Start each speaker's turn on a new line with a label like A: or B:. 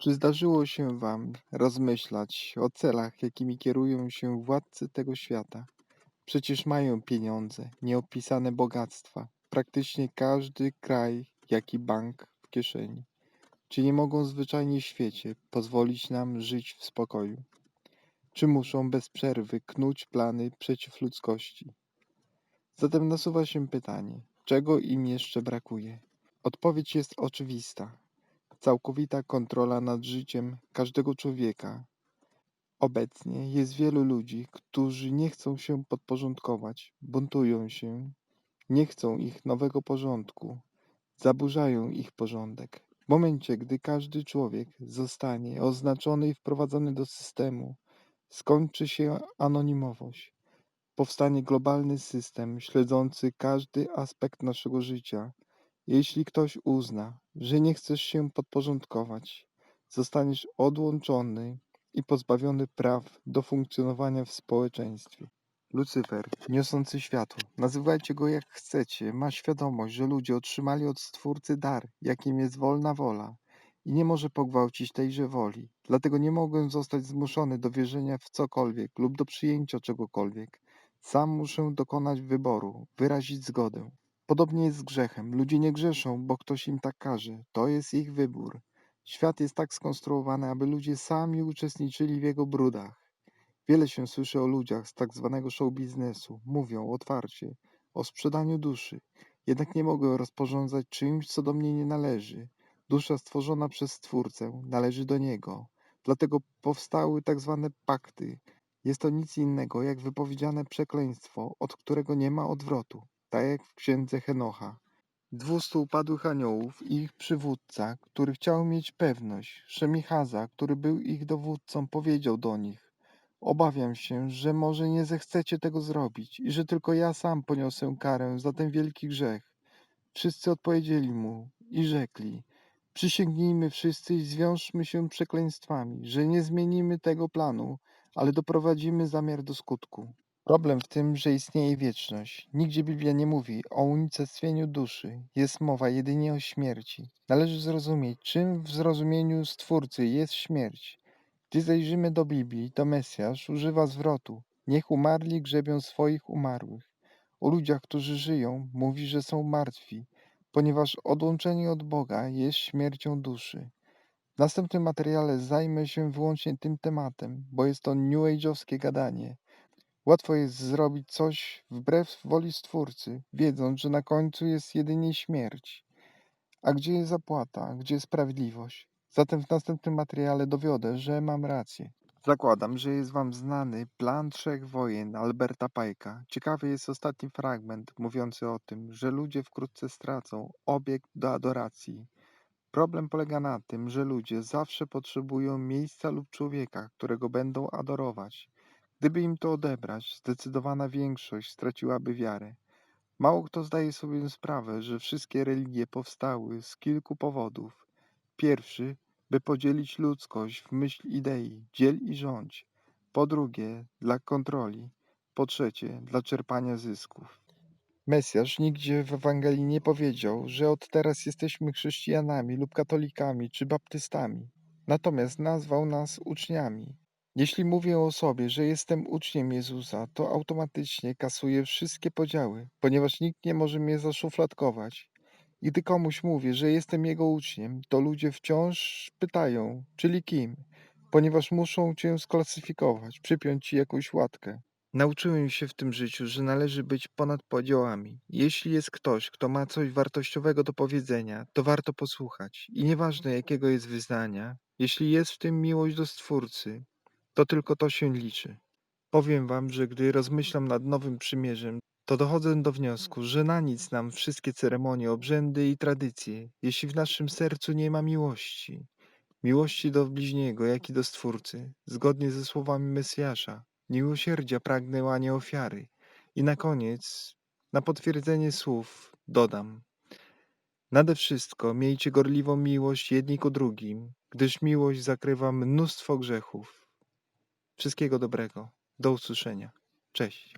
A: Czy zdarzyło się wam rozmyślać o celach, jakimi kierują się władcy tego świata? Przecież mają pieniądze, nieopisane bogactwa, praktycznie każdy kraj, jak i bank w kieszeni. Czy nie mogą zwyczajnie w świecie pozwolić nam żyć w spokoju? Czy muszą bez przerwy knuć plany przeciw ludzkości? Zatem nasuwa się pytanie, czego im jeszcze brakuje? Odpowiedź jest oczywista całkowita kontrola nad życiem każdego człowieka. Obecnie jest wielu ludzi, którzy nie chcą się podporządkować, buntują się, nie chcą ich nowego porządku, zaburzają ich porządek. W momencie, gdy każdy człowiek zostanie oznaczony i wprowadzony do systemu, skończy się anonimowość. Powstanie globalny system śledzący każdy aspekt naszego życia, jeśli ktoś uzna, że nie chcesz się podporządkować, zostaniesz odłączony i pozbawiony praw do funkcjonowania w społeczeństwie. Lucyfer, niosący światło, nazywajcie go jak chcecie, ma świadomość, że ludzie otrzymali od Stwórcy dar, jakim jest wolna wola i nie może pogwałcić tejże woli. Dlatego nie mogę zostać zmuszony do wierzenia w cokolwiek lub do przyjęcia czegokolwiek. Sam muszę dokonać wyboru, wyrazić zgodę. Podobnie jest z grzechem. Ludzie nie grzeszą, bo ktoś im tak każe. To jest ich wybór. Świat jest tak skonstruowany, aby ludzie sami uczestniczyli w jego brudach. Wiele się słyszy o ludziach z tak zwanego show biznesu. Mówią otwarcie o sprzedaniu duszy. Jednak nie mogę rozporządzać czymś, co do mnie nie należy. Dusza stworzona przez Stwórcę należy do Niego. Dlatego powstały tak zwane pakty. Jest to nic innego jak wypowiedziane przekleństwo, od którego nie ma odwrotu tak jak w księdze Henocha. Dwustu upadłych aniołów i ich przywódca, który chciał mieć pewność, Szemichaza, który był ich dowódcą, powiedział do nich Obawiam się, że może nie zechcecie tego zrobić i że tylko ja sam poniosę karę za ten wielki grzech. Wszyscy odpowiedzieli mu i rzekli Przysięgnijmy wszyscy i zwiążmy się przekleństwami, że nie zmienimy tego planu, ale doprowadzimy zamiar do skutku. Problem w tym, że istnieje wieczność. Nigdzie Biblia nie mówi o unicestwieniu duszy. Jest mowa jedynie o śmierci. Należy zrozumieć, czym w zrozumieniu Stwórcy jest śmierć. Gdy zajrzymy do Biblii, to Mesjasz używa zwrotu Niech umarli grzebią swoich umarłych. O ludziach, którzy żyją, mówi, że są martwi, ponieważ odłączenie od Boga jest śmiercią duszy. W następnym materiale zajmę się wyłącznie tym tematem, bo jest to new age'owskie gadanie. Łatwo jest zrobić coś wbrew woli Stwórcy, wiedząc, że na końcu jest jedynie śmierć. A gdzie jest zapłata, gdzie jest sprawiedliwość? Zatem w następnym materiale dowiodę, że mam rację. Zakładam, że jest Wam znany plan trzech wojen Alberta Pajka. Ciekawy jest ostatni fragment mówiący o tym, że ludzie wkrótce stracą obiekt do adoracji. Problem polega na tym, że ludzie zawsze potrzebują miejsca lub człowieka, którego będą adorować. Gdyby im to odebrać, zdecydowana większość straciłaby wiarę. Mało kto zdaje sobie sprawę, że wszystkie religie powstały z kilku powodów. Pierwszy, by podzielić ludzkość w myśl idei dziel i rządź. Po drugie, dla kontroli. Po trzecie, dla czerpania zysków. Mesjasz nigdzie w Ewangelii nie powiedział, że od teraz jesteśmy chrześcijanami lub katolikami czy baptystami. Natomiast nazwał nas uczniami. Jeśli mówię o sobie, że jestem uczniem Jezusa, to automatycznie kasuję wszystkie podziały, ponieważ nikt nie może mnie zaszufladkować. I gdy komuś mówię, że jestem jego uczniem, to ludzie wciąż pytają, czyli kim, ponieważ muszą cię sklasyfikować, przypiąć ci jakąś łatkę. Nauczyłem się w tym życiu, że należy być ponad podziałami. Jeśli jest ktoś, kto ma coś wartościowego do powiedzenia, to warto posłuchać. I nieważne jakiego jest wyznania, jeśli jest w tym miłość do Stwórcy, to tylko to się liczy. Powiem wam, że gdy rozmyślam nad nowym przymierzem, to dochodzę do wniosku, że na nic nam wszystkie ceremonie, obrzędy i tradycje, jeśli w naszym sercu nie ma miłości. Miłości do bliźniego, jak i do Stwórcy, zgodnie ze słowami Mesjasza. Miłosierdzia pragnę, a nie ofiary. I na koniec, na potwierdzenie słów, dodam. Nade wszystko miejcie gorliwą miłość jedni ku drugim, gdyż miłość zakrywa mnóstwo grzechów. Wszystkiego dobrego. Do usłyszenia. Cześć.